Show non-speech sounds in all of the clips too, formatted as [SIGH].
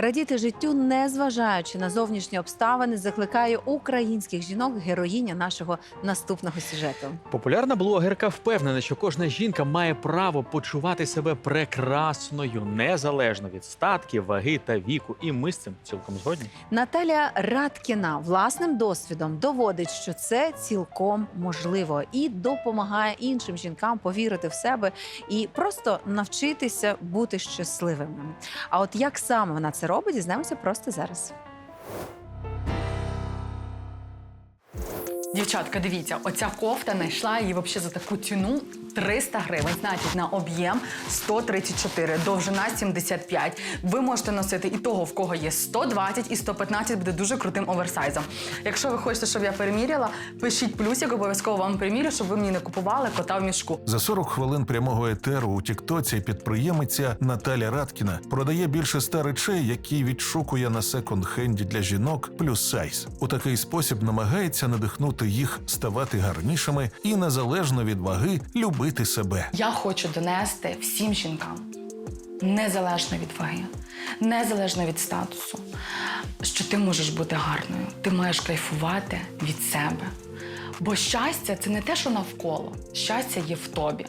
Радіти життю, не зважаючи на зовнішні обставини, закликає українських жінок героїня нашого наступного сюжету. Популярна блогерка впевнена, що кожна жінка має право почувати себе прекрасною, незалежно від статків, ваги та віку. І ми з цим цілком згодні. Наталя Радкіна власним досвідом доводить, що це цілком можливо, і допомагає іншим жінкам повірити в себе і просто навчитися бути щасливими. А от як саме вона це робить, дізнаємося просто зараз. Дівчатка, дивіться, оця кофта знайшла її взагалі за таку ціну 300 гривень. Значить, на об'єм 134, довжина 75. Ви можете носити і того, в кого є 120 і 115, буде дуже крутим оверсайзом. Якщо ви хочете, щоб я переміряла, пишіть плюсик, обов'язково вам примірю, щоб ви мені не купували кота в мішку. За 40 хвилин прямого етеру у Тіктоці підприємиця Наталя Радкіна продає більше ста речей, які відшукує на секонд-хенді для жінок плюс сайз. У такий спосіб намагається надихнути їх ставати гарнішими і незалежно від ваги любити себе. Я хочу донести всім жінкам, незалежно від ваги, незалежно від статусу, що ти можеш бути гарною, ти маєш кайфувати від себе. Бо щастя це не те, що навколо, щастя є в тобі.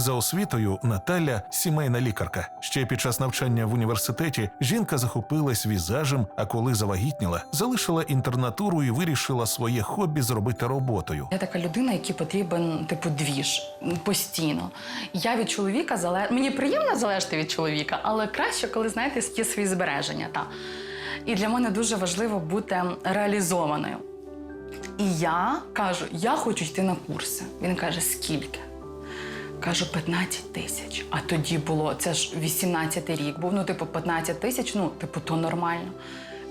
За освітою Наталя сімейна лікарка. Ще під час навчання в університеті жінка захопилась візажем, а коли завагітніла, залишила інтернатуру і вирішила своє хобі зробити роботою. Я така людина, якій потрібен типу двіж постійно. Я від чоловіка зале... Мені приємно залежати від чоловіка, але краще, коли знаєте, є свої збереження. Та. І для мене дуже важливо бути реалізованою. І я кажу: я хочу йти на курси. Він каже, скільки? Кажу, 15 тисяч. А тоді було, це ж 18-й рік був, ну, типу, 15 тисяч, ну, типу, то нормально.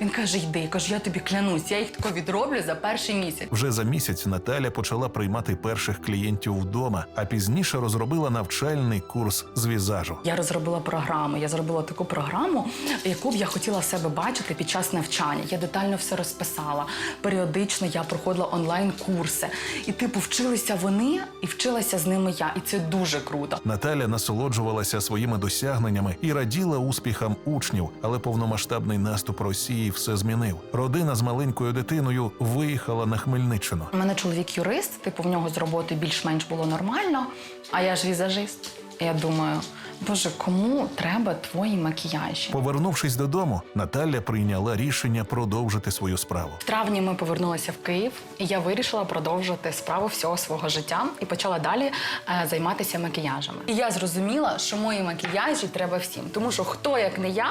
Він каже, йди. Я кажу, я тобі клянусь, я їх тако відроблю за перший місяць. Вже за місяць Наталя почала приймати перших клієнтів вдома, а пізніше розробила навчальний курс з візажу. Я розробила програму. Я зробила таку програму, яку б я хотіла себе бачити під час навчання. Я детально все розписала. Періодично я проходила онлайн-курси. І, типу, вчилися вони, і вчилася з ними я. І це дуже круто. Наталя насолоджувалася своїми досягненнями і раділа успіхам учнів, але повномасштабний наступ Росії все змінив. Родина з маленькою дитиною виїхала на Хмельниччину. У мене чоловік юрист, типу, в нього з роботи більш-менш було нормально, а я ж візажист. Я думаю, боже, кому треба твої макіяжі? Повернувшись додому, Наталя прийняла рішення продовжити свою справу. В травні ми повернулися в Київ, і я вирішила продовжити справу всього свого життя і почала далі е, займатися макіяжами. І я зрозуміла, що мої макіяжі треба всім, тому що хто як не я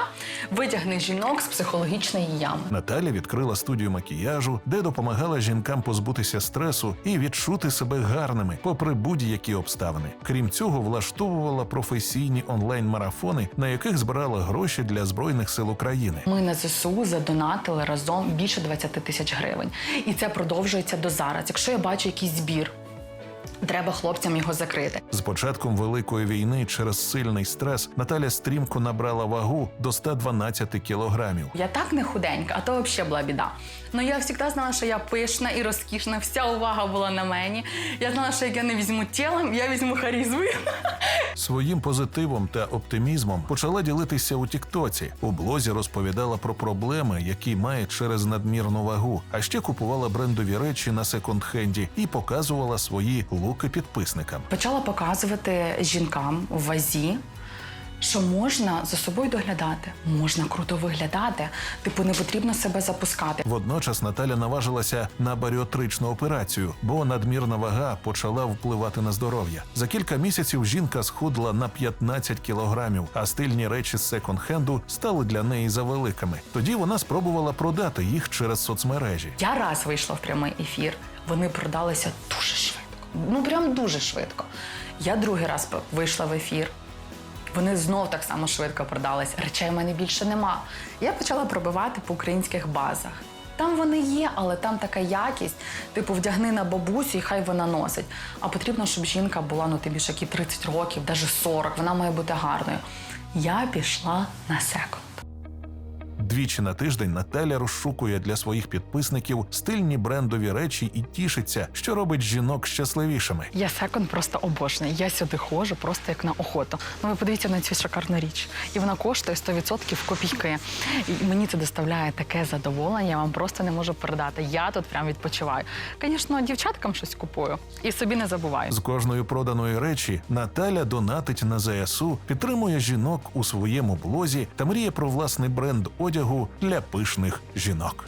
витягне жінок з психологічної ями. Наталя відкрила студію макіяжу, де допомагала жінкам позбутися стресу і відчути себе гарними, попри будь-які обставини. Крім цього, влаштовувала професійні онлайн-марафони, на яких збирала гроші для збройних сил України. Ми на ЗСУ задонатили разом більше 20 тисяч гривень, і це продовжується до зараз. Якщо я бачу якийсь збір, треба хлопцям його закрити. З початком великої війни через сильний стрес Наталя стрімко набрала вагу до 112 кілограмів. Я так не худенька, а то взагалі була біда. Ну я завжди знала, що я пишна і розкішна, вся увага була на мені. Я знала, що як я не візьму тілом, я візьму харізмою. [LAUGHS] Своїм позитивом та оптимізмом почала ділитися у Тіктоці. У блозі розповідала про проблеми, які має через надмірну вагу, а ще купувала брендові речі на секонд-хенді і показувала свої луки підписникам. Почала показувати жінкам в вазі. Що можна за собою доглядати, можна круто виглядати, типу не потрібно себе запускати. Водночас Наталя наважилася на баріатричну операцію, бо надмірна вага почала впливати на здоров'я. За кілька місяців жінка схудла на 15 кілограмів, а стильні речі з секонд-хенду стали для неї завеликими. Тоді вона спробувала продати їх через соцмережі. Я раз вийшла в прямий ефір, вони продалися дуже швидко. Ну прям дуже швидко. Я другий раз вийшла в ефір. Вони знов так само швидко продались. Речей в мене більше нема. Я почала пробивати по українських базах. Там вони є, але там така якість, типу, вдягни на бабусю і хай вона носить. А потрібно, щоб жінка була ну ти більше які 30 років, навіть 40, вона має бути гарною. Я пішла на секонд. Двічі на тиждень Наталя розшукує для своїх підписників стильні брендові речі і тішиться, що робить жінок щасливішими. Я секонд просто обожнюю. Я сюди ходжу просто як на охоту. Ну ви подивіться на цю шикарну річ. І вона коштує 100% копійки. І мені це доставляє таке задоволення. Я вам просто не можу передати. Я тут прям відпочиваю. Звісно, дівчаткам щось купую і собі не забуваю. З кожної проданої речі Наталя донатить на ЗСУ, підтримує жінок у своєму блозі та мріє про власний бренд одягу для пишних жінок.